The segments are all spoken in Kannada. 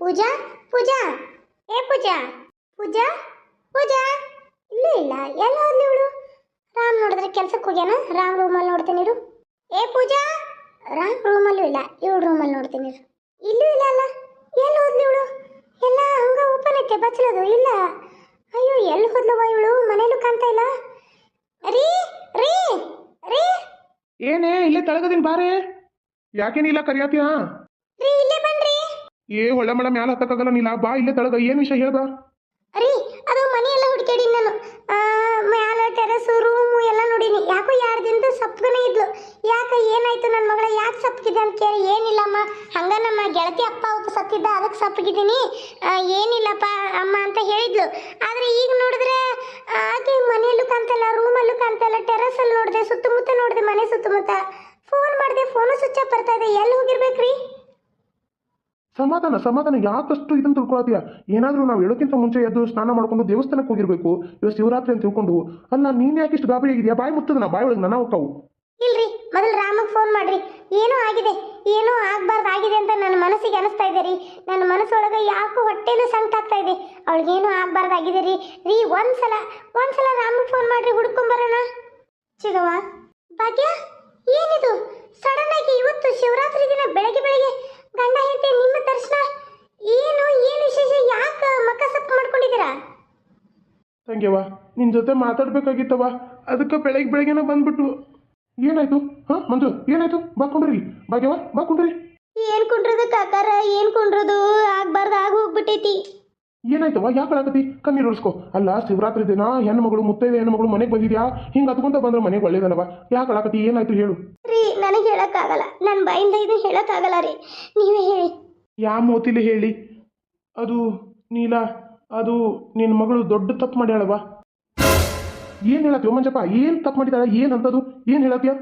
ಪೂಜಾ ಪೂಜಾ. ಏ ಪೂಜಾ ಪೂಜಾ ಪೂಜಾ. ಇಲ್ಲೇ ಇಲ್ಲ ಎಲ್ಲ ಹೋದ್ಲಿ ಇವಳು ರಾಮ್ ನೋಡಿದ್ರೆ ಕೆಲ್ಸಕ್ಕೆ ಹೋಗ್ಯಾನ ರಾಮ್ ರೂಮಲ್ಲಿ ನೋಡ್ತೀನಿ ಇರು. ಏ ಪೂಜಾ ರಾಮ್ ರೂಮಲ್ಲೂ ಇಲ್ಲ ಇವಳು ರೂಮಲ್ಲಿ ನೋಡ್ತೀನಿ ಇರು. ಇಲ್ಲೂ ಇಲ್ಲ ಅಲ್ಲ ಎಲ್ಲಿ ಹೋದ್ಲಿ ಇವಳು ಎಲ್ಲ ಹಂಗ ಓಪನ್ ಐತೆ ಬಚ್ಚಲದು ಇಲ್ಲ. ಅಯ್ಯೋ ಎಲ್ಲಿ ಹೋದ್ಲವ ಇವಳು ಮನೇಲೂ ಕಾಣ್ತಾ ಇಲ್ಲ. ರೀ ರೀ ರೀ. ಏನೇ ಇಲ್ಲೇ ತಳಗದಿನ ಬಾರೆ. ಯಾಕೇನಿಲ್ಲ ಕರಿಯಾತೀಯ? ರೀ ಇಲ್ಲ ಏ ಹೊಳೆ ಮಳ ಮ್ಯಾಲ ಹತ್ತಕ್ಕಾಗಲ್ಲ ನೀಲ ಬಾ ಇಲ್ಲೇ ತಳಗ, ಏನ್ ವಿಷಯ ಹೇಳ್ಬಾ? ಅರಿ, ಅದು ಮನೆ ಎಲ್ಲ ಹುಡುಕಾಡಿ ನಾನು ಮ್ಯಾಲ ಟೆರಸ್ ರೂಮು ಎಲ್ಲ ನೋಡಿನಿ. ಯಾಕೋ ಯಾರ ದಿನದ ಸಪ್ಪಗನೆ ಇದ್ಲು. ಯಾಕ ಏನಾಯ್ತು ನನ್ನ ಮಗಳ? ಯಾಕೆ ಸಪ್ಪಗಿದೆ ಅಂತ ಕೇಳಿ. ಏನಿಲ್ಲಮ್ಮ, ಹಂಗ ನಮ್ಮ ಗೆಳತಿ ಅಪ್ಪ ಒಬ್ಬ ಸತ್ತಿದ್ದ ಅದಕ್ಕೆ ಸಪ್ಪಗಿದ್ದೀನಿ ಏನಿಲ್ಲಪ್ಪ ಅಮ್ಮ ಅಂತ ಹೇಳಿದ್ಲು. ಆದ್ರೆ ಈಗ ನೋಡಿದ್ರೆ, ಆಕೆ ಮನೆಯಲ್ಲೂ ಕಾಣ್ತಲ್ಲ ರೂಮಲ್ಲೂ ಕಾಣ್ತಲ್ಲ ಟೆರಸಲ್ಲಿ ನೋಡಿದೆ, ಸುತ್ತಮುತ್ತ ನೋಡಿದೆ, ಮನೆ ಸುತ್ತಮುತ್ತ. ಫೋನ್ ಮಾಡಿದೆ ಫೋನು ಸ್ವಿಚ್ ಆಫ್ ಬರ್ತಾ ಇದೆ. ಎಲ್ಲಿ ಹೋಗಿರ್ಬೇಕ್ರಿ? ಸಮಾಧಾನ ಸಮಾಧಾನ, ಯಾಕಷ್ಟು ಇದನ್ನು ತಿಳ್ಕೊಳತೀಯ ಏನಾದ್ರೂ ನಾವು ಹೇಳೋಕ್ಕಿಂತ ಮುಂಚೆ ಎದ್ದು ಸ್ನಾನ ಮಾಡ್ಕೊಂಡು ದೇವಸ್ಥಾನಕ್ಕೆ ಹೋಗಿರ್ಬೇಕು. ಇವತ್ತು ಶಿವರಾತ್ರಿ ಅಂತ ತಿಳ್ಕೊಂಡು, ಅಲ್ಲ, ನೀನ್ ಯಾಕೆ ಇಷ್ಟು ಗಾಬರಿ ಆಗಿದ್ಯಾ? ಬಾಯಿ ಮುತ್ತದ ಬಾಯಿ ಒಳಗೆ ನನ್ನ ಹೋಗ್ತಾವು ಇಲ್ರಿ, ಮೊದಲು ರಾಮಗೆ ಫೋನ್ ಮಾಡ್ರಿ. ಏನೋ ಆಗಿದೆ, ಏನೋ ಆಗ್ಬಾರ್ದು, ಆಗಿದೆ ಅಂತ ನನ್ನ ಮನಸ್ಸಿಗೆ ಅನಿಸ್ತಾ ಇದೆ ರೀ. ನನ್ನ ಮನಸ್ಸೊಳಗೆ ಯಾಕೋ ಹೊಟ್ಟೆನೂ ಸಂಕಟ ಆಗ್ತಾ ಇದೆ. ಅವಳಿಗೇನೋ ಆಗ್ಬಾರ್ದು ಆಗಿದೆ ರೀ. ರೀ, ಒಂದ್ಸಲ ಒಂದ್ಸಲ ರಾಮಗೆ ಫೋನ್ ಮಾಡ್ರಿ ಹುಡ್ಕೊಂಬರೋಣ ಚಿಗವ ಭಾಗ್ಯ, ಏನಿದು? ಸಡನ್ ಆಗಿ ಇವತ್ತು ಶಿವರಾತ್ರಿ ದಿನ ಬೆಳಗ್ಗೆ ಬೆಳಗ್ಗೆ ಗಂಡ ಹೆಂಡತಿ ನಿಮ್ಮ ದರ್ಶನ ಏನು ಏನು ವಿಶೇಷ? ಯಾಕೆ ಮಕ್ಕ ಸಪ್ಪು ಮಾಡ್ಕೊಂಡಿದ್ದೀರಾ? ತಂಗ್ಯವ ನಿನ್ನ ಜೊತೆ ಮಾತಾಡ್ಬೇಕಾಗಿತ್ತವ ಅದಕ್ಕೆ ಬೆಳಗ್ಗೆ ಬೆಳಗ್ಗೆನ ಬಂದ್ಬಿಟ್ಟು ಏನಾಯ್ತು? ಹಾ ಮಂಜು ಏನಾಯ್ತು? ಬಾ ಕುಂಡ್ರಿ ಭಾಗ್ಯವ ಬಾ ಕುಂಡ್ರಿ. ಏನ್ ಕುಂಡ್ರದು ಕಾಕಾರ? ಏನ್ ಕುಂಡ್ರದು? ಆಗ್ಬಾರ್ದು ಆಗ ಹೋಗ್ಬಿಟ್ಟೈತಿ. ಏನಾಯ್ತವ ಯಾಕೆ ಆಗತಿ ಕಣ್ಣೀರು ಉಳಿಸ್ಕೊ ಅಲ್ಲ ಶಿವರಾತ್ರಿ ದಿನ ಹೆಣ್ಮಗಳು ಮುತ್ತೈದೆ ಹೆಣ್ಮಗಳು ಮನೆಗೆ ಬಂದಿದ್ಯಾ? ಹಿಂಗೆ ಅದ್ಕೊಂತ ಬಂದ್ರೆ ಮನೆಗೆ ಒಳ್ಳೇದಲ್ಲವ ಯಾಕೆ ಅಳಕತಿ ಏನಾಯ್ತು ಹೇಳು. ರೀ ನನಗೆ ಹೇಳಕ್ಕಾಗಲ್ಲ. ನನ್ನ ಬಾಯಿಂದ ಇದು ಹೇಳಕ್ಕಾಗಲ್ಲ ರೀ. ನೀವೇ ಹೇಳಿ. ಯಾ ಮೋತಿಲಿ ಹೇಳಿ? ಅದು ನೀಲ ಅದು ನಿನ್ನ ಮಗಳು ದೊಡ್ಡ ತಪ್ಪು ಮಾಡ್ಯಾಳವ ಏನು ಹೇಳತ್ತೀವ ಮಂಜಪ್ಪ ಏನು ತಪ್ಪು ಮಾಡಿದಾಳ? ಏನು ಅಂತದು? ಏನು ಹೇಳತ್ತೀಯ?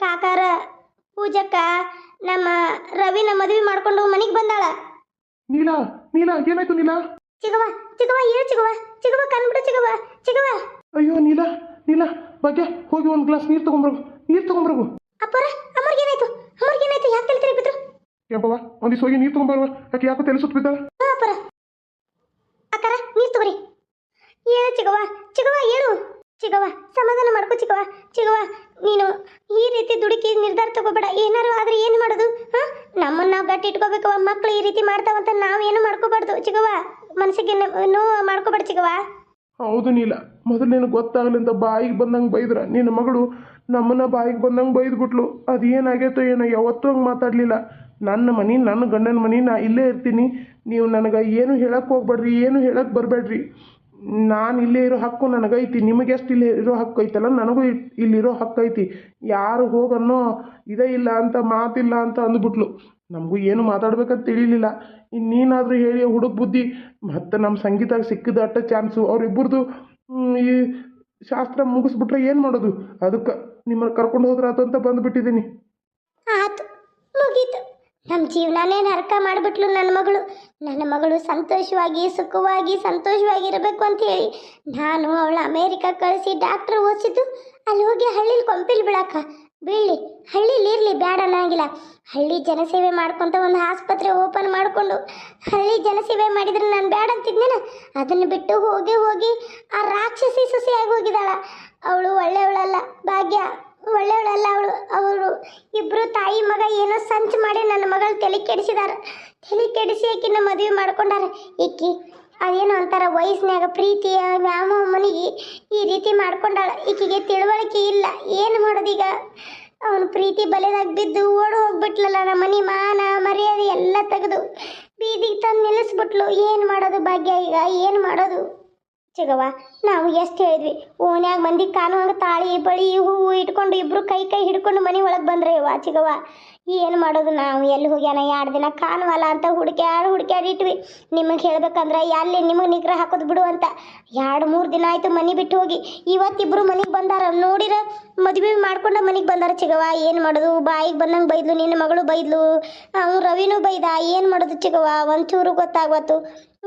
ಕಾಕಾರ ಪೂಜಕ್ಕ ನಮ್ಮ ರವಿನ ಮದುವೆ ಮಾಡ್ಕೊಂಡು ಮನೆಗೆ ಬಂದಾಳ. ನೀಲ ನೀಲ ಏನಾಯ್ತು ನೀಲ? ಚಿಗವ ಚಿಗವ ಏ ಚಿಗವ ಚಿಗವ ಕಣ್ಬಿಡು ಚಿಗವ ಚಿಗವ. ಅಯ್ಯೋ ನೀಲ ನೀಲ ಬಗ್ಗೆ ಹೋಗಿ ಒಂದು ಗ್ಲಾಸ್ ನೀರು ತಗೊಂಬರ್ಗು ನೀರು ತಗೊಂಬರು ಅಪ್ಪರ ಅಮ್ಮರ್ಗೆ ಏನಾಯ್ತು ಅಮ್ಮರ್ಗೆ ಏನಾಯ್ತು ಯಾಕೆ ತಲೆ ಬಿದ್ರು ಯಪ್ಪವ ಒಂದಿಷ್ಟು ಹೋಗಿ ನೀರು ತಗೊಂಬರ್ವ ಯಾಕೆ ಯಾಕೋ ತಲೆ ಸುತ್ತ ಬಿದ್ದಾಳ? ಅಪ್ಪರ. ಅಕ್ಕರ ನೀರು ತಗೋರಿ. ಏಳು ಚಿಗವ ಚಿಗವ ಏಳು. ಚಿಗವ ಸಮಾಧಾನ ಮಾಡ್ಕೋ ಚಿಗವ ಚಿಗವ ನೀನು ಈ ರೀತಿ ದುಡುಕಿ ನಿರ್ಧಾರ ತಗೋಬೇಡ. ಏನಾರು ಆದ್ರೆ ಏನು ಮಾಡೋದು? ಹಾ? ನಮ್ಮನ್ನ ನಾವು ಗಟ್ಟಿ ಇಟ್ಕೋಬೇಕು ಮಕ್ಳು ಈ ರೀತಿ ಮಾಡ್ತಾವಂತ ನಾವೇನು ಮಾಡ್ಕೋಬಾರ್ದು. ಚಿಗವ ಮನಸ್ಸಿಗೆ ನೋವು ಮಾಡ್ಕೋಬೇಡ ಚಿಗವ ಹೌದು ನೀಲ. ಮೊದಲು ನಿನಗೆ ಗೊತ್ತಾಗಲಿ ಅಂತ ಬಾಯಿಗೆ ಬಂದಂಗೆ ಬೈದ್ರ. ನಿನ್ನ ಮಗಳು ನಮ್ಮನ್ನ ಬಾಯಿಗೆ ಬಂದಂಗೆ ಬೈದ್ಬಿಟ್ಲು. ಅದು ಏನಾಗೈತೋ ಏನೋ, ಯಾವತ್ತೂ ಹಂಗೆ ಮಾತಾಡಲಿಲ್ಲ. ನನ್ನ ಮನೆ, ನನ್ನ ಗಂಡನ ಮನೆ, ನಾ ಇಲ್ಲೇ ಇರ್ತೀನಿ. ನೀವು ನನಗೆ ಏನು ಹೇಳಕ್ಕೆ ಹೋಗ್ಬೇಡ್ರಿ, ಏನು ಹೇಳಕ್ಕೆ ಬರಬೇಡ್ರಿ. ನಾನು ಇಲ್ಲೇ ಇರೋ ಹಕ್ಕು ನನಗೈತಿ ನಿಮಗೆಷ್ಟು ಇಲ್ಲಿ ಇರೋ ಹಕ್ಕು ಐತಲ್ಲ, ನನಗೂ ಇಲ್ಲಿರೋ ಹಕ್ಕು ಐತಿ. ಯಾರು ಹೋಗನ್ನೋ ಇದೇ ಇಲ್ಲ ಅಂತ, ಮಾತಿಲ್ಲ ಅಂತ ಅಂದ್ಬಿಟ್ಲು. ನಮಗೂ ಏನು ಮಾತಾಡ್ಬೇಕಂತ ತಿಳಿಲಿಲ್ಲ. ಇನ್ನು ನೀನಾದರೂ ಹೇಳಿ ಹುಡುಗ ಬುದ್ಧಿ, ಮತ್ತು ನಮ್ಮ ಸಂಗೀತ ಸಿಕ್ಕಿದ ಅಟ್ಟ ಚಾನ್ಸು. ಅವರಿಬ್ಬರದು ಈ ಶಾಸ್ತ್ರ ಮುಗಿಸ್ಬಿಟ್ರೆ ಏನು ಮಾಡೋದು? ಅದಕ್ಕೆ ನಿಮ್ಮನ್ನು ಕರ್ಕೊಂಡು ಹೋದ್ರೆ ಅಂತ ಬಂದುಬಿಟ್ಟಿದ್ದೀನಿ ಆತು ಮುಗೀತು. ನಮ್ಮ ಜೀವನನೇ ನರಕ ಮಾಡಿಬಿಟ್ಲು ನನ್ನ ಮಗಳು. ನನ್ನ ಮಗಳು ಸಂತೋಷವಾಗಿ, ಸುಖವಾಗಿ ಸಂತೋಷವಾಗಿ ಇರಬೇಕು ಅಂತ ಹೇಳಿ ನಾನು ಅವಳ ಅಮೇರಿಕಾ ಕಳಿಸಿ ಡಾಕ್ಟ್ರ್ ಓದಿಸಿದ್ದು ಅಲ್ಲಿ ಹೋಗಿ ಹಳ್ಳಿಲಿ ಕೊಂಪಿಲಿ ಬಿಡಾಕ ಬೀಳಿ ಹಳ್ಳಿಲಿ ಇರಲಿ ಬೇಡ ಅನ್ನಂಗಿಲ್ಲ. ಹಳ್ಳಿ ಜನಸೇವೆ ಮಾಡ್ಕೊತ ಒಂದು ಆಸ್ಪತ್ರೆ ಓಪನ್ ಮಾಡಿಕೊಂಡು ಹಳ್ಳಿ ಜನಸೇವೆ ಮಾಡಿದ್ರೆ ನಾನು ಬೇಡ ಅಂತಿದ್ನೇನ? ಅದನ್ನು ಬಿಟ್ಟು ಹೋಗಿ ಹೋಗಿ ಆ ರಾಕ್ಷಸಿ ಸೊಸೆಯಾಗಿ ಹೋಗಿದ್ದಾಳ. ಅವಳು ಒಳ್ಳೆಯವಳಲ್ಲ, ಭಾಗ್ಯ. ಒಳ್ಳೆಯವಳಲ್ಲ ಅವಳು. ಅವರು ಇಬ್ಬರು ತಾಯಿ ಮಗ ಏನೋ ಸಂಚು ಮಾಡಿ ನನ್ನ ಮಗಳು ತಲೆ ಕೆಡಿಸಿದಾರ. ತಲೆ ಕೆಡಿಸಿ ಆಕಿನ ಮದುವೆ ಮಾಡ್ಕೊಂಡಾರ. ಈಕಿ ಅದೇನೋ ಅಂತಾರ ವಯಸ್ಸಿನಾಗ ಪ್ರೀತಿಯ ವ್ಯಾಮ ಮನಿಗೆ ಈ ರೀತಿ ಮಾಡ್ಕೊಂಡಾಳ. ಈಕಿಗೆ ತಿಳುವಳಿಕೆ ಇಲ್ಲ. ಏನು ಮಾಡೋದೀಗ? ಅವನು ಪ್ರೀತಿ ಬಲೆದಾಗ ಬಿದ್ದು ಓಡ್ ಹೋಗ್ಬಿಟ್ಲಲ್ಲ ನಮ್ಮ ಮನೆ ಮಾನ, ಮರ್ಯಾದೆ ಎಲ್ಲ ತೆಗೆದು ಬೀದಿಗೆ ತಂದು ನಿಲ್ಲಿಸ್ಬಿಟ್ಲು. ಏನು ಮಾಡೋದು ಭಾಗ್ಯ ಈಗ? ಏನು ಮಾಡೋದು? ಚಿಗವ್ವ ನಾವು ಎಷ್ಟು ಹೇಳಿದ್ವಿ ಓನ್ಯಾಗ ಮಂದಿ ಕಾಣುವಂಗ ತಾಳಿ, ಬಳಿ ಹೂವು ಇಟ್ಕೊಂಡು ಇಬ್ರು ಕೈ ಕೈ ಹಿಡ್ಕೊಂಡು ಮನೆ ಒಳಗೆ ಬಂದ್ರೆ ಯವ್ವ ಚಿಗವ್ವ ಏನು ಮಾಡೋದು ನಾವು? ಎಲ್ಲಿ ಹೋಗ್ಯಾನ? ಎರಡು ದಿನ ಕಾಣುವಲ್ಲ ಅಂತ ಹುಡುಕ್ಯಾಡಿ ಹುಡುಕ್ಯಾಡಿಟ್ವಿ ನಿಮಗೆ ಹೇಳ್ಬೇಕಂದ್ರೆ ಎಲ್ಲಿ ನಿಮಗೆ ನಿಗ್ರಹ ಹಾಕೋದು ಬಿಡು ಅಂತ. ಎರಡು ಮೂರು ದಿನ ಆಯಿತು ಮನೆ ಬಿಟ್ಟು ಹೋಗಿ. ಇವತ್ತಿಬ್ಬರು ಮನೆಗೆ ಬಂದಾರ. ನೋಡಿರ ಮದುವೆ ಮಾಡ್ಕೊಂಡು ಮನೆಗೆ ಬಂದಾರ ಚಿಗವ ಏನು ಮಾಡೋದು? ಬಾಯಿಗೆ ಬಂದಂಗೆ ಬೈದ್ಲು, ನಿನ್ನ ಮಗಳು ಬೈದ್ಲು. ಅವ್ನು ರವಿನೂ ಬೈದ. ಏನು ಮಾಡೋದು ಚಿಗವ ಒಂಚೂರು ಗೊತ್ತಾಗ್ವತ್ತು.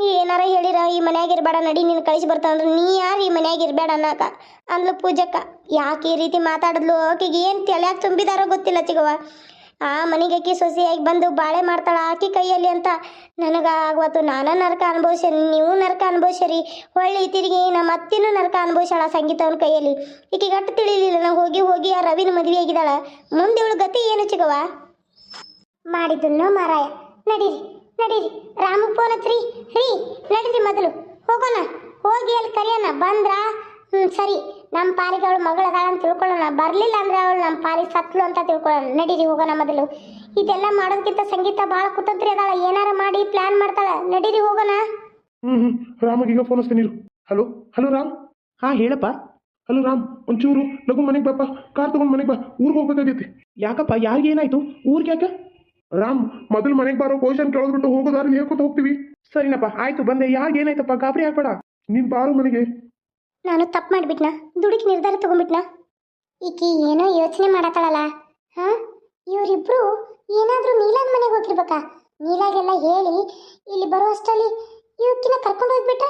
ಏನಾರ ಹೇಳಿರ, ಈ ಮನ್ಯಾಗ ಇರಬೇಡ, ನಡಿ, ನೀನು ಕಳಿಸಿ ಬರ್ತಾವಂದ್ರೆ ನೀ ಯಾರು ಈ ಮನ್ಯಾಗ ಇರಬೇಡ ಅನ್ನಕ? ಅಂದ್ಲು ಪೂಜಕ್ಕ. ಯಾಕೆ ಈ ರೀತಿ ಮಾತಾಡಿದ್ಲು? ಆಕೆಗೆ ಏನು ತಲೆಯಾಗ ತುಂಬಿದಾರೋ ಗೊತ್ತಿಲ್ಲ ಚಿಗವ್ವ. ಆ ಮನೆಗೆ ಆಕಿ ಸೊಸೆಯಾಗಿ ಬಂದು ಬಾಳೆ ಮಾಡ್ತಾಳ, ಆಕಿ ಕೈಯಲ್ಲಿ ಅಂತ ನನಗೆ ಆಗವತ್ತು ನಾನ ನರಕ ಅನುಭವಿಸಿ ನೀವು ನರಕ ಅನುಭವಿಸ್ರಿ ಹೊಳ್ಳಿ ತಿರುಗಿ ನಮ್ಮ ಅತ್ತಿನೂ ನರಕ ಅನುಭವಿಸಾಳ ಸಂಗೀತವನ ಕೈಯಲ್ಲಿ. ಈಕಿ ಗಟ್ಟ ತಿಳಿಲಿಲ್ಲ ನಾವು ಹೋಗಿ ಹೋಗಿ ಆ ರವಿನ ಮದುವೆ ಆಗಿದ್ದಾಳ. ಮುಂದೆ ಇವಳು ಗತಿ ಏನು ಚಿಗವ ಮಾಡಿದ್ದನ್ನು ಮಾರಾಯ. ನಡೀರಿ ನಡೀರಿ. ರಾಮಕ್ಕೆ ಹಚ್ರಿ. ರೀ, ನಡೀರಿ ಮೊದಲು. ಹೋಗೋಣ. ಹೋಗಿ ಅಲ್ಲಿ ಕರೆಯೋಣ. ಬಂದ್ರ? ಹ್ಞೂ ಸರಿ. ನಮ್ಮ ಪಾಲಿಗೆ ಅವಳು ಮಗಳದಾಳ ಅಂತ ತಿಳ್ಕೊಳ್ಳೋಣ. ಬರಲಿಲ್ಲ ಅಂದ್ರೆ ಅವಳು ನಮ್ಮ ಪಾಲಿಗೆ ಸತ್ಲು ಅಂತ ತಿಳ್ಕೊಳ್ಳೋಣ. ನಡೀರಿ ಹೋಗೋಣ ಮೊದಲು. ಇದೆಲ್ಲ ಮಾಡೋದಕ್ಕಿಂತ ಸಂಗೀತ ಭಾಳ ಕುತಂತ್ರಿ ಅದಾಳ. ಏನಾರ ಮಾಡಿ ಪ್ಲ್ಯಾನ್ ಮಾಡ್ತಾಳ. ನಡೀರಿ ಹೋಗೋಣ. ಹ್ಞೂ ಹ್ಞೂ ರಾಮಗೀಗ ಫೋನ್ ಹಚ್ತೀನಿ ಇರು. Hello hello Ram? ಹಾಂ ಹೇಳಪ್ಪ. ಹಲೋ ರಾಮ್. ಒಂಚೂರು ಲಘು ಮನೆಗೆ ಬಾಪ. ಕಾರ್ ತಗೊಂಡು ಮನೆಗೆ ಬಾ. ಊರಿಗೆ ಹೋಗ್ಬೇಕಾಗೈತಿ. ಯಾಕಪ್ಪ ಯಾರಿಗೆ ಏನಾಯ್ತು? ಊರಿಗೆ ಯಾಕೆ? ರಾಮ್ ಮೊದಲು ಮನೆಗೆ ಬಾರೋ ಪೊಸಿಷನ್ ಕೇಳೋದ್ಬಿಟ್ಟು ಹೋಗೋದಾರ ಹೇಳ್ಕೊತ ಹೋಗ್ತೀವಿ. ಸರಿನಪ್ಪ ಆಯ್ತು. ಬಂದೆ. ಯಾರಿಗೆ ಏನಾಯ್ತಪ್ಪ? ಗಾಬರಿ ಹಾಕ್ಬೇಡ ನೀನು ಬಾರೋ ಮನೆಗೆ. ನಾನು ತಪ್ಪು ಮಾಡಿಬಿಟ್ನಾ? ದುಡುಕಿ ನಿರ್ಧಾರ ತಗೊಂಡ್ಬಿಟ್ನಾ? ಈಕಿ ಏನೋ ಯೋಚನೆ ಮಾಡತ್ತಾಳಲ್ಲ, ಹಾ? ಇವರಿಬ್ರು ಏನಾದ್ರೂ ನೀಲಾದ ಮನೆಗೆ ಹೋಗಿರ್ಬೇಕಾ? ನೀಲಾಗೆಲ್ಲ ಹೇಳಿ, ಇಲ್ಲಿ ಬರುವಷ್ಟರಲ್ಲಿ ಇವಕ್ಕಿನ ಕರ್ಕೊಂಡು ಹೋಗ್ಬಿಟ್ರೆ?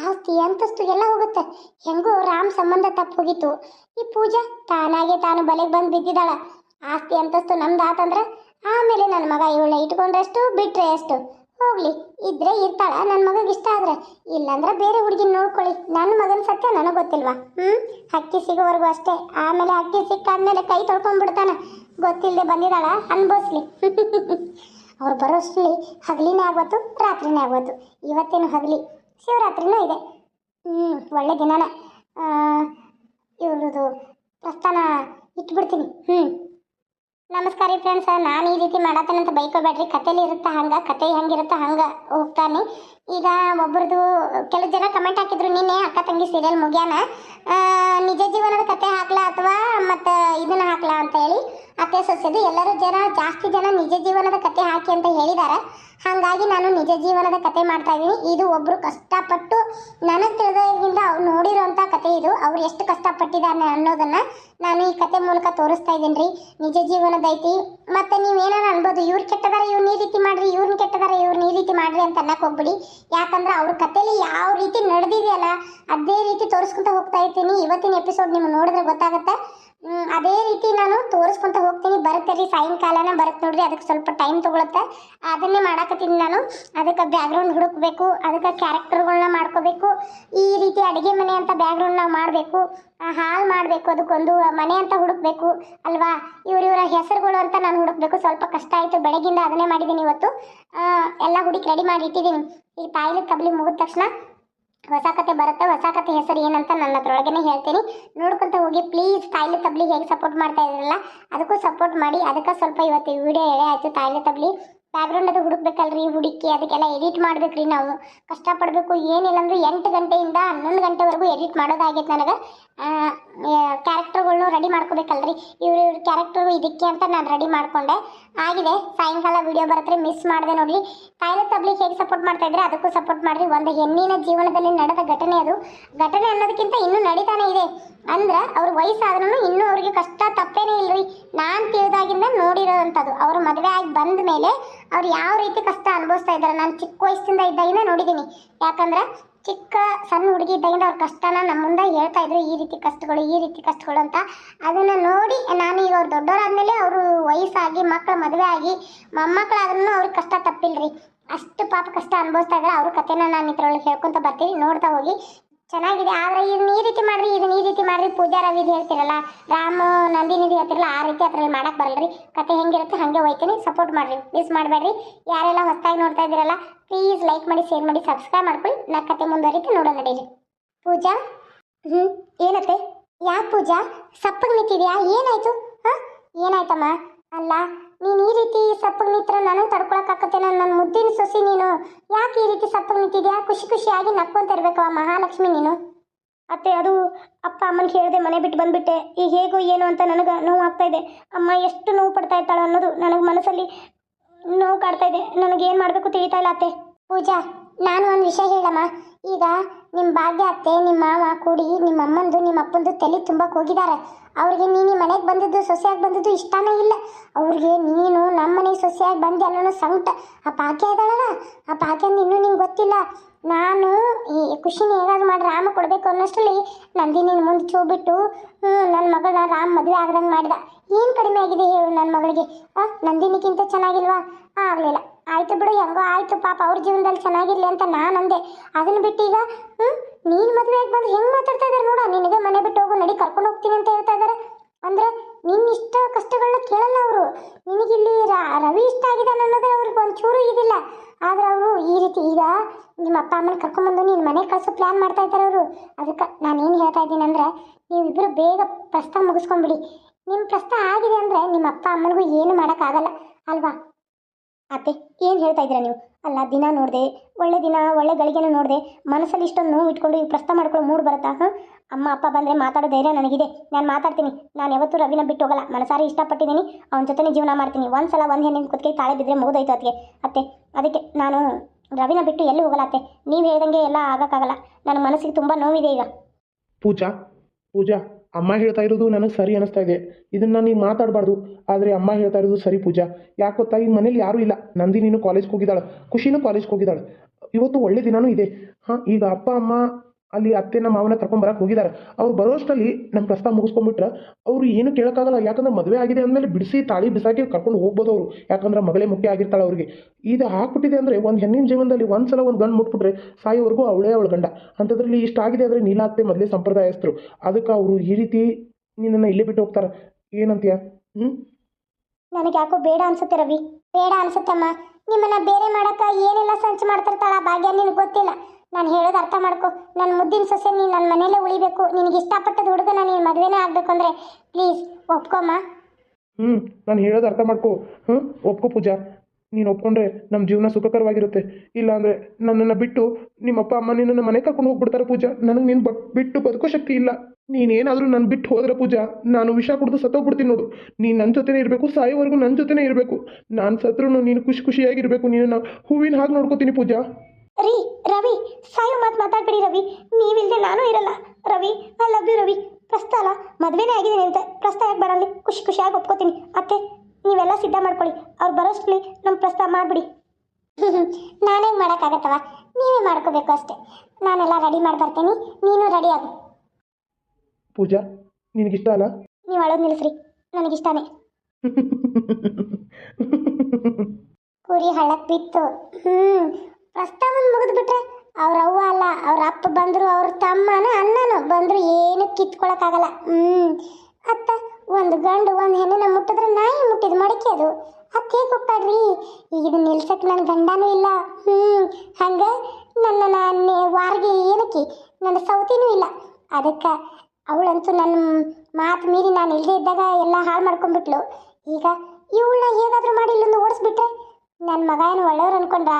ಆಸ್ತಿ, ಅಂತಸ್ತು ಎಲ್ಲ ಹೋಗುತ್ತೆ. ಹೆಂಗೋ ರಾಮ್ ಸಂಬಂಧ ತಪ್ಪು ಹೋಗಿತ್ತು. ಈ ಪೂಜಾ ತಾನಾಗೆ ತಾನು ಬಲೆಗೆ ಬಂದು ಬಿದ್ದಿದ್ದಾಳ. ಆಸ್ತಿ, ಅಂತಸ್ತು ನಮ್ದು ಆತಂದ್ರೆ ಆಮೇಲೆ ನನ್ನ ಮಗ ಇವಳ ಇಟ್ಕೊಂಡ್ರಷ್ಟು, ಬಿಟ್ರೆ ಎಷ್ಟು ಹೋಗ್ಲಿ, ಇದ್ರೆ ಇರ್ತಾಳ ನನ್ನ ಮಗಗೆ ಇಷ್ಟ ಆದ್ರೆ. ಇಲ್ಲಾಂದ್ರೆ ಬೇರೆ ಹುಡುಗಿನ ನೋಡ್ಕೊಳ್ಳಿ ನನ್ನ ಮಗನ ಸತ್ಯ ನನಗೆ ಗೊತ್ತಿಲ್ವಾ? ಹ್ಮ್? ಅಕ್ಕಿ ಸಿಗೋವರೆಗೂ ಅಷ್ಟೇ. ಆಮೇಲೆ ಅಕ್ಕಿ ಸಿಕ್ಕಾದ್ಮೇಲೆ ಕೈ ತೊಳ್ಕೊಂಡ್ಬಿಡ್ತಾನ ಗೊತ್ತಿಲ್ಲದೆ ಬಂದಿದ್ದಾಳ, ಅನ್ಭವಿಸ್ಲಿ. ಅವ್ರು ಬರೋಷ್ಟರಲ್ಲಿ ಹಗಲಿನೇ ಆಗ್ಬೋದು ರಾತ್ರಿನೇ ಆಗ್ಬೋದು ಇವತ್ತೇನು ಹಗಲಿ, ಶಿವರಾತ್ರಿನೂ ಇದೆ. ಹ್ಞೂ ಒಳ್ಳೆ ದಿನನ. ಇವ್ರದ್ದು ಪ್ರಸ್ಥಾನ ಇಟ್ಬಿಡ್ತೀನಿ. ಹ್ಞೂ ನಮಸ್ಕಾರ ಫ್ರೆಂಡ್ಸ್ ನಾನು ಈ ರೀತಿ ಮಾಡತ್ತೇನಂತ ಬೈಕೋಬೇಡ್ರಿ. ಕಥೆಲಿ ಇರುತ್ತಾ ಹಂಗೆ ಕತೆ ಹೆಂಗಿರುತ್ತಾ ಹಂಗೆ ಹೋಗ್ತಾನೆ. ಈಗ ಒಬ್ಬರದು ಕೆಲವು ಜನ ಕಮೆಂಟ್ ಹಾಕಿದ್ರು ನಿನ್ನೆ ಅಕ್ಕ ತಂಗಿ ಸೀರಿಯಲ್ ಮುಗ್ಯಾನ. ನಿಜ ಜೀವನದ ಕತೆ ಹಾಕ್ಲಾ ಅಥವಾ ಮತ್ತು ಇದನ್ನ ಹಾಕ್ಲಾ ಅಂತ ಹೇಳಿ ಅತ್ತೆ ಸೊಸೆದು ಎಲ್ಲರೂ ಜನ, ಜಾಸ್ತಿ ಜನ ನಿಜ ಜೀವನದ ಕತೆ ಹಾಕಿ ಅಂತ ಹೇಳಿದ್ದಾರೆ ಹಾಗಾಗಿ ನಾನು ನಿಜ ಜೀವನದ ಕತೆ ಮಾಡ್ತಾ ಇದ್ದೀನಿ. ಇದು ಒಬ್ಬರು ಕಷ್ಟಪಟ್ಟು ನನಗೆ ತಿಳಿದಿಂದ ಅವ್ರು ನೋಡಿರೋಂಥ ಕತೆ ಇದು. ಅವ್ರು ಎಷ್ಟು ಕಷ್ಟಪಟ್ಟಿದ್ದಾರೆ ಅನ್ನೋದನ್ನ ನಾನು ಈ ಕತೆ ಮೂಲಕ ತೋರಿಸ್ತಾ ಇದ್ದೀನಿ ರೀ. ನಿಜ ಜೀವನದೈತಿ ಮತ್ತೆ ನೀವು ಏನಾರ ಅನ್ಬೋದು, ಇವ್ರು ಕೆಟ್ಟದಾರ ಇವ್ರನ್ನ ಈ ರೀತಿ ಮಾಡ್ರಿ ಇವ್ರನ್ನ ಕೆಟ್ಟದಾರ ಇವ್ರನ್ನ ಈ ರೀತಿ ಮಾಡ್ರಿ ಅಂತ ಅನ್ನಕ್ಕೆ ಹೋಗ್ಬಿಡಿ. ಯಾಕಂದ್ರೆ ಅವ್ರ ಕಥೆಲಿ ಯಾವ ರೀತಿ ನಡೆದಿದೆಯಲ್ಲ, ಅದೇ ರೀತಿ ತೋರಿಸ್ಕೊಂತ ಹೋಗ್ತಾ ಇರ್ತೀನಿ. ಇವತ್ತಿನ ಎಪಿಸೋಡ್ ನಿಮ್ಗೆ ನೋಡಿದ್ರೆ ಗೊತ್ತಾಗುತ್ತೆ. ಅದೇ ರೀತಿ ನಾನು ತೋರಿಸ್ಕೊಂತ ಹೋಗ್ತೀನಿ. ಬರುತ್ತೆ ರೀ ಸಾಯಂಕಾಲನ, ಬರುತ್ತೆ ನೋಡ್ರಿ, ಅದಕ್ಕೆ ಸ್ವಲ್ಪ ಟೈಮ್ ತಗೊಳುತ್ತೆ. ಅದನ್ನೇ ಮಾಡಾಕತ್ತೀನಿ ನಾನು. ಅದಕ್ಕೆ ಬ್ಯಾಕ್ಗ್ರೌಂಡ್ ಹುಡುಕ್ಬೇಕು, ಅದಕ್ಕೆ ಕ್ಯಾರೆಕ್ಟರ್ಗಳನ್ನ ಮಾಡ್ಕೋಬೇಕು. ಈ ರೀತಿ ಅಡುಗೆ ಮನೆ ಅಂತ ಬ್ಯಾಕ್ಗ್ರೌಂಡ್ ನಾವು ಮಾಡಬೇಕು. ಹಾಲು ಮಾಡಬೇಕು, ಅದಕ್ಕೊಂದು ಮನೆ ಅಂತ ಹುಡುಕ್ಬೇಕು. ಅಲ್ವಾ? ಇವ್ರ ಹೆಸರುಗಳು ಅಂತ ನಾನು ಹುಡುಕ್ಬೇಕು. ಸ್ವಲ್ಪ ಕಷ್ಟ ಆಯಿತು, ಬೆಳಗಿಂದ ಅದನ್ನೇ ಮಾಡಿದ್ದೀನಿ ಇವತ್ತು. ಎಲ್ಲ ಹುಡುಕಿ ರೆಡಿ ಮಾಡಿ ಇಟ್ಟಿದ್ದೀನಿ. ಈ ತಾಯಿಲಿ ಕಬ್ಲಿ ಮುಗಿದ ತಕ್ಷಣ ಹೊಸ ಕತೆ ಬರುತ್ತೆ. ಹೊಸ ಕತೆ ಹೆಸರು ಏನಂತ ನನ್ನ ಹತ್ರೊಳಗೇನೆ ಹೇಳ್ತೀನಿ. ನೋಡ್ಕೊಂತ ಹೋಗಿ ಪ್ಲೀಸ್ ತಾಯಿಲೆ ತಬ್ಲಿ ಹೇಗೆ ಸಪೋರ್ಟ್ ಮಾಡ್ತಾ ಇದ್ರಲ್ಲ ಅದಕ್ಕೂ ಸಪೋರ್ಟ್ ಮಾಡಿ. ಅದಕ್ಕೆ ಸ್ವಲ್ಪ ಇವತ್ತು ವಿಡಿಯೋ ಎಳೆ ಆಯಿತು ತಾಯಿಲೆ ತಬ್ಲಿ. ಬ್ಯಾಕ್ಗ್ರೌಂಡ್ ಅದು ಹುಡುಕ್ಬೇಕಲ್ರಿ, ಹುಡುಕಿ ಅದಕ್ಕೆಲ್ಲ ಎಡಿಟ್ ಮಾಡ್ಬೇಕ್ರಿ ನಾವು. ಕಷ್ಟಪಡಬೇಕು ಏನಿಲ್ಲ ಅಂದ್ರೆ ಎಂಟು ಗಂಟೆಯಿಂದ ಹನ್ನೊಂದು ಗಂಟೆವರೆಗೂ ಎಡಿಟ್ ಮಾಡೋದಾಗೈತೆ ನನಗೆ. ಕ್ಯಾರೆಕ್ಟರ್ಗಳ್ನು ರೆಡಿ ಮಾಡ್ಕೋಬೇಕಲ್ರಿ. ಇವ್ರ ಇವ್ರ ಕ್ಯಾರೆಕ್ಟರ್ ಇದಕ್ಕೆ ಅಂತ ನಾನು ರೆಡಿ ಮಾಡಿಕೊಂಡೆ. ಆಗಿದೆ, ಸಾಯಂಕಾಲ ವಿಡಿಯೋ ಬರುತ್ತೆ ಮಿಸ್ ಮಾಡಿದೆ ನೋಡ್ರಿ. ತಾಯಿಲೆ ತಬ್ಲಿಗೆ ಹೇಗೆ ಸಪೋರ್ಟ್ ಮಾಡ್ತಾ ಇದ್ರೆ ಅದಕ್ಕೂ ಸಪೋರ್ಟ್ ಮಾಡ್ರಿ. ಒಂದು ಹೆಣ್ಣಿನ ಜೀವನದಲ್ಲಿ ನಡೆದ ಘಟನೆ ಅದು. ಘಟನೆ ಅನ್ನೋದಕ್ಕಿಂತ ಇನ್ನೂ ನಡೀತಾನೆ ಇದೆ. ಅಂದ್ರೆ ಅವ್ರ ವಯಸ್ಸಾದ್ರೂ ಇನ್ನೂ ಅವ್ರಿಗೆ ಕಷ್ಟ ತಪ್ಪೇನೇ ಇಲ್ರಿ. ನಾನು ತಿಳಿದಾಗಿಂದ ನೋಡಿರೋವಂಥದ್ದು ಅವ್ರ ಮದುವೆ ಆಗಿ ಬಂದ ಮೇಲೆ ಅವ್ರು ಯಾವ ರೀತಿ ಕಷ್ಟ ಅನುಭವಿಸ್ತಾ ಇದ್ದಾರೆ, ನಾನು ಚಿಕ್ಕ ವಯಸ್ಸಿಂದ ಇದ್ದಾಗಿಂದ ನೋಡಿದ್ದೀನಿ ಯಾಕಂದ್ರೆ ಚಿಕ್ಕ ಸಣ್ಣ ಹುಡುಗಿ ಇದ್ದಾಗಿಂದ ಅವ್ರ ಕಷ್ಟನ ನಮ್ಮ ಮುಂದೆ ಹೇಳ್ತಾ ಇದ್ರು, ಈ ರೀತಿ ಕಷ್ಟಗಳು, ಈ ರೀತಿ ಕಷ್ಟಗಳು ಅಂತ. ಅದನ್ನ ನೋಡಿ ನಾನು ಈಗ ಅವ್ರು ದೊಡ್ಡವರಾದ್ಮೇಲೆ ಅವರು ವಯಸ್ಸಾಗಿ ಮಕ್ಕಳ ಮದುವೆ ಆಗಿ ಮೊಮ್ಮಕ್ಕಳಾದ್ರೂ ಅವ್ರಿಗೆ ಕಷ್ಟ ತಪ್ಪಿಲ್ಲ ರೀ ಅಷ್ಟು ಪಾಪ ಕಷ್ಟ ಅನುಭವಿಸ್ತಾ ಇದ್ದಾರೆ ಅವ್ರ ಕಥೆನ ನಾನು ಇದ್ರೊಳಗೆ ಹೇಳ್ಕೊಂತ ಬರ್ತೀನಿ, ನೋಡ್ತಾ ಹೋಗಿ. ಚೆನ್ನಾಗಿದೆ, ಆದ್ರೆ ಇದನ್ನ ಈ ರೀತಿ ಮಾಡ್ರಿ, ಇದನ್ನ ಈ ರೀತಿ ಮಾಡ್ರಿ ಪೂಜಾ ರವಿ ಹೇಳ್ತಿರಲ್ಲ, ರಾಮ ನಂದಿನಿ ಹೇಳ್ತಿರಲ್ಲ, ಆ ರೀತಿ ಅದ್ರಲ್ಲಿ ಮಾಡಕ್ ಬರಲ್ರಿ. ಕತೆ ಹೆಂಗಿರುತ್ತೆ, ಹಂಗೆ ಹೋಯ್ತೀನಿ ಸಪೋರ್ಟ್ ಮಾಡ್ರಿ ಮಿಸ್ ಮಾಡಬೇಡ್ರಿ. ಯಾರೆಲ್ಲ ಹೊಸ್ತಾಗಿ ನೋಡ್ತಾ ಇದ್ದೀರಲ್ಲ ಪ್ಲೀಸ್ ಲೈಕ್ ಮಾಡಿ ಶೇರ್ ಮಾಡಿ ಸಬ್ಸ್ಕ್ರೈಬ್ ಮಾಡ್ಕೊಳ್ಳಿ. ನಾ ಕತೆ ಮುಂದುವರಿತು, ನೋಡೋಣ ನಡೀರಿ. ಪೂಜಾ? ಹ್ಞೂ ಏನತ್ತೆ? ಯಾಕೆ ಪೂಜಾ? ಸಪ್ಪಗೆ ನಿಂತಿದ್ಯಾ? ಏನಾಯ್ತು? ಹಾಂ? ಏನಾಯ್ತಮ್ಮ? ಅಲ್ಲ ನೀನು ಈ ರೀತಿ ಸಪ್ಪಗೆ ನಿಂತ್ರ ನನಗೆ ತಡ್ಕೊಳಕ್ಕಾಗತ್ತೇನ ನನ್ನ ಮುದ್ದಿನ ಸೊಸಿ ನೀನು. ಯಾಕೆ ಈ ರೀತಿ ಸಪ್ಪಗೆ ನಿಂತಿದ್ಯಾ? ಖುಷಿ ಖುಷಿಯಾಗಿ ನಕ್ಕೊಂತ ಇರ್ಬೇಕವ ಮಹಾಲಕ್ಷ್ಮಿ ನೀನು. ಅತ್ತೆ, ಅದು ಅಪ್ಪ ಅಮ್ಮನಿಗೆ ಹೇಳಿದೆ ಮನೆ ಬಿಟ್ಟು ಬಂದ್ಬಿಟ್ಟೆ. ಈಗ ಹೇಗೋ ಏನು ಅಂತ ನನಗೆ ನೋವು ಆಗ್ತಾ ಇದೆ. ಅಮ್ಮ ಎಷ್ಟು ನೋವು ಪಡ್ತಾ ಇರ್ತಾಳೋ ಅನ್ನೋದು ನನಗೆ ಮನಸ್ಸಲ್ಲಿ ನೋವು ಕಾಡ್ತಾ ಇದೆ. ನನಗೆ ಏನು ಮಾಡಬೇಕು ತಿಳಿತಾ ಇಲ್ಲ ಅತ್ತೆ. ಪೂಜಾ, ನಾನು ಒಂದು ವಿಷಯ ಹೇಳಮ್ಮ. ಈಗ ನಿಮ್ಮ ಭಾಗ್ಯ ಅತ್ತೆ ನಿಮ್ಮ ಮಾವ ಕೂಡಿ ನಿಮ್ಮ ಅಮ್ಮಂದು ನಿಮ್ಮ ಅಪ್ಪಂದು ತಲೆ ತುಂಬಕ್ಕೆ ಹೋಗಿದ್ದಾರೆ ಅವ್ರಿಗೆ ನೀನು ಮನೆಗೆ ಬಂದಿದ್ದು, ಸೊಸೆಯಾಗಿ ಬಂದಿದ್ದು ಇಷ್ಟನೇ ಇಲ್ಲ. ಅವ್ರಿಗೆ ನೀನು ನಮ್ಮ ಮನೆಗೆ ಸೊಸೆಯಾಗಿ ಬಂದೆ ಅನ್ನೋ ಸಂಕಟ ಆ ಪಾಕ್ಯ ಇದ್ದಾಳಲ್ಲ, ಆ ಪಾಕ್ಯಂದು ಇನ್ನೂ ನಿಂಗೆ ಗೊತ್ತಿಲ್ಲ. ನಾನು ಈ ಖುಷಿನ ಹೇಗಾದ್ರು ಮಾಡಿ ರಾಮ ಕೊಡಬೇಕು ಅನ್ನೋಷ್ಟರಲ್ಲಿ ನಂದಿನಿ ಮುಂದೆ ಚೂ ಬಿಟ್ಟು ಹ್ಞೂ ನನ್ನ ಮಗಳ ರಾಮ ಮದುವೆ ಆಗ್ದಂಗೆ ಮಾಡಿದ. ಏನು ಕಡಿಮೆ ಆಗಿದೆ ಹೇಳು ನನ್ನ ಮಗಳಿಗೆ. ನಂದಿನಿಗಿಂತ ಚೆನ್ನಾಗಿಲ್ವಾ? ಆಗಲಿಲ್ಲ. ಆಯ್ತು ಬಿಡು, ಹೆಂಗೋ ಆಯ್ತು, ಪಾಪ ಅವ್ರ ಜೀವನದಲ್ಲಿ ಚೆನ್ನಾಗಿರ್ಲಿ ಅಂತ ನಾನು ಅಂದೆ. ಅದನ್ನ ಬಿಟ್ಟು ಈಗ ಹ್ಞೂ ನೀನು ಬಂದು ಹೆಂಗ್ ಮಾತಾಡ್ತಾ ಇದ್ದಾರೆ ನೋಡ, ನಿನಗೆ ಮನೆ ಬಿಟ್ಟು ಹೋಗು, ನಡಿ ಕರ್ಕೊಂಡು ಹೋಗ್ತೀನಿ ಅಂತ ಹೇಳ್ತಾ ಇದ್ದಾರೆ ಅಂದ್ರೆ ನಿನ್ನ ಇಷ್ಟ ಕಷ್ಟಗಳನ್ನ ಕೇಳಲ್ಲ ಅವರು. ನಿನಗಿಲ್ಲಿ ರವಿ ಇಷ್ಟ ಆಗಿದ್ದಾನೆ ಅನ್ನೋದೇ ಅವ್ರಿಗೆ ಒಂಚೂರು ಇದಿಲ್ಲ. ಆದ್ರೆ ಅವರು ಈ ರೀತಿ ಈಗ ನಿಮ್ಮ ಅಪ್ಪ ಅಮ್ಮನ ಕರ್ಕೊಂಬಂದು ನೀನು ಮನೆ ಕಳ್ಸೋ ಪ್ಲ್ಯಾನ್ ಮಾಡ್ತಾ ಇದ್ದಾರೆ ಅವರು. ಅದಕ್ಕೆ ನಾನು ಏನು ಹೇಳ್ತಾ ಇದ್ದೀನಿ ಅಂದ್ರೆ ನೀವಿಬ್ಬರು ಬೇಗ ಪ್ರಸ್ತಾವ ಮುಗಿಸ್ಕೊಂಬಿಡಿ. ನಿಮ್ಮ ಪ್ರಸ್ತಾವ ಆಗಿದೆ ಅಂದರೆ ನಿಮ್ಮ ಅಪ್ಪ ಅಮ್ಮನಿಗೂ ಏನು ಮಾಡೋಕ್ಕಾಗಲ್ಲ ಅಲ್ವಾ? ಅತ್ತೆ, ಏನು ಹೇಳ್ತಾ ಇದ್ದೀರಾ ನೀವು? ಅಲ್ಲ, ದಿನ ನೋಡಿದೆ, ಒಳ್ಳೆ ದಿನ, ಒಳ್ಳೆ ಗಳಿಗೆನೂ ನೋಡಿದೆ, ಮನಸ್ಸಲ್ಲಿ ಇಷ್ಟೊಂದು ನೋವು ಇಟ್ಕೊಂಡು ಈಗ ಪ್ರಸ್ತಾವ ಮಾಡ್ಕೊಳ್ಳೋ ಮೂಡ್ ಬರುತ್ತಾ, ಹಾಂ? ಅಮ್ಮ, ಅಪ್ಪ ಬಂದರೆ ಮಾತಾಡೋ ಧೈರ್ಯ ನನಗಿದೆ. ನಾನು ಮಾತಾಡ್ತೀನಿ. ನಾನು ಯಾವತ್ತೂ ರವಿನ ಬಿಟ್ಟು ಹೋಗಲ್ಲ. ಮನಸಾರಿ ಇಷ್ಟಪಟ್ಟಿದ್ದೀನಿ. ಅವನ ಜೊತೆನೇ ಜೀವನ ಮಾಡ್ತೀನಿ. ಒಂದು ಸಲ ಒಂದು ಹೆಣ್ಣಿನ ಕುತ್ತಿಗೆ ತಾಳೆ ಬಿದ್ದರೆ ಮುಗಿದೋಯ್ತು ಅದಕ್ಕೆ ಅತ್ತೆ, ಅದಕ್ಕೆ ನಾನು ರವಿನ ಬಿಟ್ಟು ಎಲ್ಲೂ ಹೋಗಲ್ಲ ಅತ್ತೆ? ನೀವು ಹೇಳ್ದಂಗೆ ಎಲ್ಲ ಆಗೋಕ್ಕಾಗಲ್ಲ. ನನ್ನ ಮನಸ್ಸಿಗೆ ತುಂಬ ನೋವಿದೆ ಈಗ. ಪೂಜಾ ಪೂಜಾ. ಅಮ್ಮ ಹೇಳ್ತಾ ಇರೋದು ನನಗೆ ಸರಿ ಅನಿಸ್ತಾ ಇದೆ. ಇದನ್ನು ನೀನು ಮಾತಾಡಬಾರ್ದು. ಆದರೆ ಅಮ್ಮ ಹೇಳ್ತಾ ಇರೋದು ಸರಿ ಪೂಜಾ. ಯಾಕೆ ಗೊತ್ತಾ? ಈಗ ಮನೇಲಿ ಯಾರೂ ಇಲ್ಲ. ನಂದಿನಿನು ಕಾಲೇಜ್ಗೆ ಹೋಗಿದ್ದಾಳೆ. ಖುಷಿನೂ ಕಾಲೇಜ್ಗೆ ಹೋಗಿದ್ದಾಳೆ. ಇವತ್ತು ಒಳ್ಳೆ ದಿನಾನೂ ಇದೆ. ಹಾಂ, ಈಗ ಅಪ್ಪ, ಅಮ್ಮ ಅಲ್ಲಿ ಅತ್ತೆ ನಮ್ಮ ಮಾವನ ಕರ್ಕೊಂಬರಕ್ಕೆ ಹೋಗಿದ್ದಾರೆ ಅವ್ರು ಬರೋಷ್ಟರಲ್ಲಿ ನಮ್ಮ ಪ್ರಸ್ತಾವ ಮುಗಿಸ್ಕೊಂಡ್ಬಿಟ್ರೆ ಅವರು ಏನು ಕೇಳೋಕ್ಕಾಗಲ್ಲ, ಯಾಕಂದ್ರೆ ಮದುವೆ ಆಗಿದೆ ಅಂದಮೇಲೆ ಬಿಡಿಸಿ ತಾಳಿ ಬಿಸಾಕಿ ಕರ್ಕೊಂಡು ಹೋಗ್ಬೋದು ಅವರು. ಯಾಕಂದ್ರೆ ಮಗಳೇ ಮುಖ್ಯ ಆಗಿರ್ತಾಳೆ ಅವ್ರಿಗೆ. ಇದು ಹಾಕ್ಬಿಟ್ಟಿದೆ ಅಂದರೆ ಒಂದು ಹೆಣ್ಣಿನ ಜೀವನದಲ್ಲಿ ಒಂದು ಸಲ ಒಂದು ಗಂಡು ಮುಟ್ಬಿಟ್ರೆ ಸಾಯೋವರೆಗೂ ಅವಳೇ ಅವಳ ಗಂಡ. ಅಂಥದ್ರಲ್ಲಿ ಇಷ್ಟ ಆಗಿದೆ ಅಂದರೆ ನೀಲಾಗ್ತೆ ಮೊದಲೇ ಸಂಪ್ರದಾಯಸ್ಥರು. ಅದಕ್ಕೆ ಅವರು ಈ ರೀತಿ ನಿನ್ನನ್ನು ಇಲ್ಲೇ ಬಿಟ್ಟು ಹೋಗ್ತಾರೆ. ಏನಂತೀಯ? ಹ್ಞೂ ನನಗೆ ಯಾಕೋ ಬೇಡ ಅನ್ಸುತ್ತೆ ರವಿ. ಬೇಡ ಅನ್ಸುತ್ತಮ್ಮ. ನಿಮ್ಮನ್ನ ಬೇರೆ ಮಾಡಕ್ಕ ಏನೆಲ್ಲ ಸಂಚು ಮಾಡ್ತಿರ್ತಾಳ ಭಾಗ್ಯ ನಿನಗೆ ಗೊತ್ತಿಲ್ಲ. ನಾನು ಹೇಳೋದು ಅರ್ಥ ಮಾಡ್ಕೊ. ನನ್ನ ಮುದ್ದಿನ ಸೊಸೆ, ನೀನು ನನ್ನ ಮನೇಲೇ ಉಳಿಬೇಕು. ನಿನಗೆ ಇಷ್ಟಪಟ್ಟದ ಹುಡುಗನ ನೀನು ಮದುವೆನೇ ಆಗಬೇಕು ಅಂದರೆ ಪ್ಲೀಸ್ ಒಪ್ಕೊಮ್ಮ ಹ್ಞೂ ನಾನು ಹೇಳೋದು ಅರ್ಥ ಮಾಡ್ಕೊ. ಹ್ಞೂ ಒಪ್ಕೊ ಪೂಜಾ. ನೀನು ಒಪ್ಕೊಂಡ್ರೆ ನಮ್ಮ ಜೀವನ ಸುಖಕರವಾಗಿರುತ್ತೆ. ಇಲ್ಲಾಂದರೆ ನನ್ನನ್ನು ಬಿಟ್ಟು ನಿಮ್ಮ ಅಪ್ಪ, ಅಮ್ಮ ನಿನ್ನನ್ನು ಮನೆ ಕರ್ಕೊಂಡು ಹೋಗ್ಬಿಡ್ತಾರೆ ಪೂಜಾ. ನನಗೆ ನೀನು ಬಿಟ್ಟು ಬದುಕೋ ಶಕ್ತಿ ಇಲ್ಲ. ನೀನೇನಾದರೂ ನನ್ನ ಬಿಟ್ಟು ಹೋದ್ರೆ ಪೂಜಾ, ನಾನು ವಿಷ ಕುಡಿದು ಸತ್ತೋಗ್ಬಿಡ್ತೀನಿ ನೋಡು. ನೀನು ನನ್ನ ಜೊತೆನೇ ಇರಬೇಕು ಸಾಯೋವರೆಗೂ ನನ್ನ ಜೊತೆನೇ ಇರಬೇಕು. ನಾನು ಸತ್ರು ನೀನು ಖುಷಿ ಖುಷಿಯಾಗಿರಬೇಕು. ನೀನು ಹೂವಿನ ಹಾಗೆ ನೋಡ್ಕೋತೀನಿ ಪೂಜಾ. ರೀ ರವಿ ಸಾಯೋ ಮಾತು ಮಾತಾಡ್ಬೇಡಿ ರವಿ. ನೀವಿಲ್ಲದೆ ನಾನು ಇರಲ್ಲ. Ravi I love you Ravi. ಪ್ರಸ್ತ ಅಲ್ಲ ಮದುವೆನೇ ಆಗಿದ್ದೀನಿ ಅಂತ. ಪ್ರಸ್ತ ಯಾಕೆ ಬರಲಿ ಖುಷಿ ಖುಷಿಯಾಗಿ ಒಪ್ಕೋತೀನಿ. ಅತ್ತೆ ನೀವೆಲ್ಲ ಸಿದ್ಧ ಮಾಡ್ಕೊಳ್ಳಿ. ಅವ್ರು ಬರೋಷ್ಟರಲ್ಲಿ ನಮ್ಮ ಪ್ರಸ್ತಾವ ಮಾಡಿಬಿಡಿ. ನಾನೇ ಮಾಡೋಕ್ಕಾಗತ್ತವ? ನೀವೇ ಮಾಡ್ಕೋಬೇಕು ಅಷ್ಟೇ. ನಾನೆಲ್ಲ ರೆಡಿ ಮಾಡಿ ಬರ್ತೀನಿ. ನೀನು ರೆಡಿ ಆಗು. ಪೂಜಾ ನಿನಗಿಷ್ಟ ಅಲ್ಲ? ನೀವು ಅಳೋದು ನಿಲ್ಲಿಸ್ರಿ ನನಗಿಷ್ಟಾನೇ. ಕುರಿ ಹಳ್ಳಕ್ಕೆ ಬಿತ್ತು. ಹ್ಞೂ ಪ್ರಸ್ತಾವನ ಮುಗಿದ್ಬಿಟ್ರೆ ಅವ್ರ ಅವ್ವ ಅಲ್ಲ, ಅವ್ರ ಅಪ್ಪ ಬಂದರು ಅವ್ರ ತಮ್ಮನ ಅಣ್ಣನು ಬಂದರು ಏನು ಕಿತ್ಕೊಳಕ್ಕಾಗಲ್ಲ. ಹ್ಞೂ ಅತ್ತ ಒಂದು ಗಂಡು ಒಂದು ಹೆಣ್ಣಿನ ಮುಟ್ಟಿದ್ರೆ ನಾಯಿ ಮುಟ್ಟಿದ ಮಡಿಕೆ ಅದು. ಅತ್ತ ಹೇಗೆ ಹೋಗ್ತಾಡ್ರಿ ಈಗ ಇದು ನಿಲ್ಸಕ್ಕೆ ನನ್ನ ಗಂಡನೂ ಇಲ್ಲ. ಹ್ಞೂ ಹಂಗೆ ನನ್ನ ನಾನು ವಾರ್ಗೆ ಏನಕ್ಕೆ? ನನ್ನ ಸೌತಿನೂ ಇಲ್ಲ. ಅದಕ್ಕೆ ಅವಳಂತೂ ನನ್ನ ಮಾತು ಮೀರಿ ನಾನು ಇಲ್ಲದೆ ಇದ್ದಾಗ ಎಲ್ಲ ಹಾಳು ಮಾಡ್ಕೊಂಡ್ಬಿಟ್ಲು ಈಗ ಇವಳನ್ನ ಹೇಗಾದರೂ ಮಾಡಿ ಇಲ್ಲೊಂದು ಓಡಿಸ್ಬಿಟ್ರೆ ನನ್ನ ಮಗ ಏನು ಒಳ್ಳೆಯವ್ರು ಅನ್ಕೊಂಡ್ರಾ?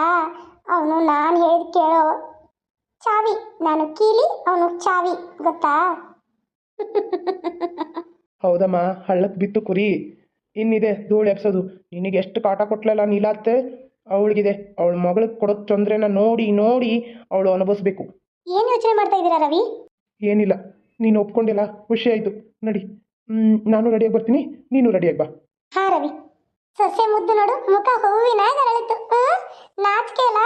ಅವನು ನಾನು ಹೇಳಿದ ಕೇಳೋ ಚಾವಿ ನಾನು ಕೀಲಿ ಅವನು ಚಾವಿ ಗೊತ್ತಾ? ಹೌದಮ್ಮ ಹಳ್ಳಕ್ಕೆ ಬಿತ್ತು ಕುರಿ. ಇನ್ನಿದೆ ಧೂಳು ಎಬ್ಸೋದು. ನಿನಗೆ ಎಷ್ಟು ಕಾಟ ಕೊಟ್ಲಲ್ಲ ನೀಲಾತ್ತೆ ಅವಳಿಗಿದೆ. ಅವಳ ಮಗಳಿಗೆ ಕೊಡೋ ತೊಂದ್ರೆನ ನೋಡಿ ನೋಡಿ ಅವಳು ಅನುಭವಿಸ್ಬೇಕು. ಏನು ಯೋಚನೆ ಮಾಡ್ತಾ ಇದ್ದೀರಾ ರವಿ? ಏನಿಲ್ಲ. ನೀನು ಒಪ್ಕೊಂಡಿಲ್ಲ. ಖುಷಿ ಆಯಿತು. ನಡಿ. ಹ್ಮ್, ನಾನು ರೆಡಿಯಾಗಿ ಬರ್ತೀನಿ. ನೀನು ರೆಡಿಯಾಗಿ ಬಾ. ಹಾ ರವಿ. ಸೊಸೆ ಮುದ್ದು ನೋಡು. ಮುಖ ಹೂವಿನ ಅರಳಿತು ಹ್ಮ್? ನಾಚಿಕೆ ಅಲ್ಲ?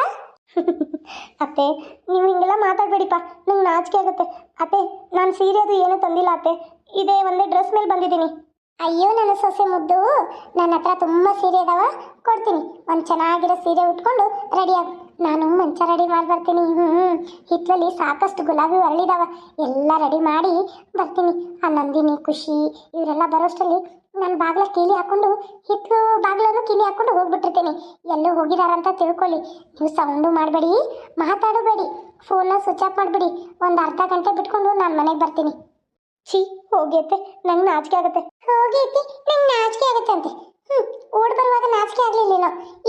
ಅತ್ತೆ, ನೀವು ಹಿಂಗೆಲ್ಲ ಮಾತಾಡಬೇಡಿಪ್ಪ. ನಂಗೆ ನಾಚಿಕೆ ಆಗುತ್ತೆ. ಅತ್ತೆ, ನಾನು ಸೀರೆ ಅದು ಏನೂ ತಂದಿಲ್ಲ ಅತ್ತೆ. ಇದೇ ಒಂದೇ ಡ್ರೆಸ್ ಮೇಲೆ ಬಂದಿದ್ದೀನಿ. ಅಯ್ಯೋ, ನನ್ನ ಸೊಸೆ ಮುದ್ದು. ನನ್ನ ಹತ್ರ ತುಂಬ ಸೀರೆ ಇದಾವ ಕೊಡ್ತೀನಿ. ಒಂದು ಚೆನ್ನಾಗಿರೋ ಸೀರೆ ಉಟ್ಕೊಂಡು ರೆಡಿ ಆಗು. ನಾನು ಮಂಚ ರೆಡಿ ಮಾಡಿ ಬರ್ತೀನಿ. ಹ್ಞೂ ಹಿತ್ತಲಲ್ಲಿ ಸಾಕಷ್ಟು ಗುಲಾಬಿ ಅರಳಿದಾವ ಎಲ್ಲ ರೆಡಿ ಮಾಡಿ ಬರ್ತೀನಿ. ಆ ನಂದಿನಿ, ಖುಷಿ, ಇವರೆಲ್ಲ ಬರೋಷ್ಟರಲ್ಲಿ ನಾನು ಬಾಗ್ಲ ಕೀಲಿ ಹಾಕೊಂಡು ಹಿತ್ತು ಬಾಗ್ಲನ್ನು ಕೀಲಿ ಹಾಕೊಂಡು ಹೋಗ್ಬಿಟ್ಟಿರ್ತೀನಿ. ಎಲ್ಲೂ ಹೋಗಿದಾರಂತ ತಿಳ್ಕೊಳ್ಳಿ. ನೀವು ಸೌಂಡು ಮಾಡಬೇಡಿ, ಮಾತಾಡಬೇಡಿ ಫೋನ್ನ ಸ್ವಿಚ್ ಆಫ್ ಮಾಡಿಬಿಡಿ. ಒಂದು ಅರ್ಧ ಗಂಟೆ ಬಿಟ್ಕೊಂಡು ನಾನು ಮನೆಗೆ ಬರ್ತೀನಿ. ಛೀ, ಹೋಗೈತೆ. ನಂಗೆ ನಾಚಿಕೆ ಆಗುತ್ತೆ. ಹೋಗೈತಿ, ನಂಗೆ ನಾಚಿಕೆ ಆಗುತ್ತಂತೆ. ಹ್ಞೂ ಓಡ್ ಬರುವಾಗ ನಾಚಿಕೆ ಆಗಲಿಲ್ಲ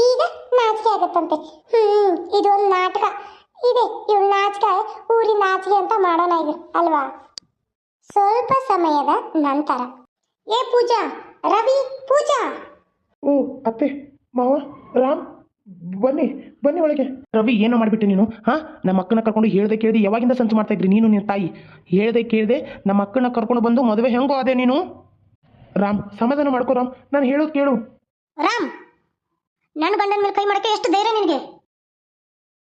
ಈಗ ನಾಚಿಕೆ ಆಗುತ್ತಂತೆ. ಹ್ಞೂ ಇದೊಂದು ನಾಟಕ. ಇದೆ ಇವಳು ನಾಚಿಕೆ, ಊರಿನ ನಾಚಿಕೆ ಅಂತ ಮಾಡೋಣ ಇದು ಅಲ್ವಾ? ಸ್ವಲ್ಪ ಸಮಯದ ನಂತರ. ಏ ಪೂಜಾ ರವಿ ಪೂಜಾ. ಓ ಅತ್ತೆ ಮಾವ ರಾಮ್ ಬನ್ನಿ ಬನ್ನಿ ಒಳಗೆ. ರವಿ ಏನೋ ಮಾಡಿಬಿಟ್ಟೆ ನೀನು? ಹಾಂ? ನಮ್ಮ ಅಕ್ಕನ ಕರ್ಕೊಂಡು ಹೇಳ್ದೆ ಕೇಳಿದೆ ಯಾವಾಗಿಂದ ಸಂಚು ಮಾಡ್ತಾ ಇದ್ರಿ ನೀನು ನಿನ್ನ ತಾಯಿ? ಹೇಳ್ದೆ ಕೇಳಿದೆ ನಮ್ಮ ಅಕ್ಕನ ಕರ್ಕೊಂಡು ಬಂದು ಮದುವೆ ಹೆಂಗೋ ಅದೇ ನೀನು? ರಾಮ್ ಸಮಾಧಾನ ಮಾಡ್ಕೋ ರಾಮ್. ನಾನು ಹೇಳೋದು ಕೇಳು. ರಾಮ್ ನನ್ನ ಗಂಡನ ಮೇಲೆ ಕೈ ಮಾಡಕ್ಕೆ ಎಷ್ಟು ಧೈರ್ಯ ನಿನಗೆ?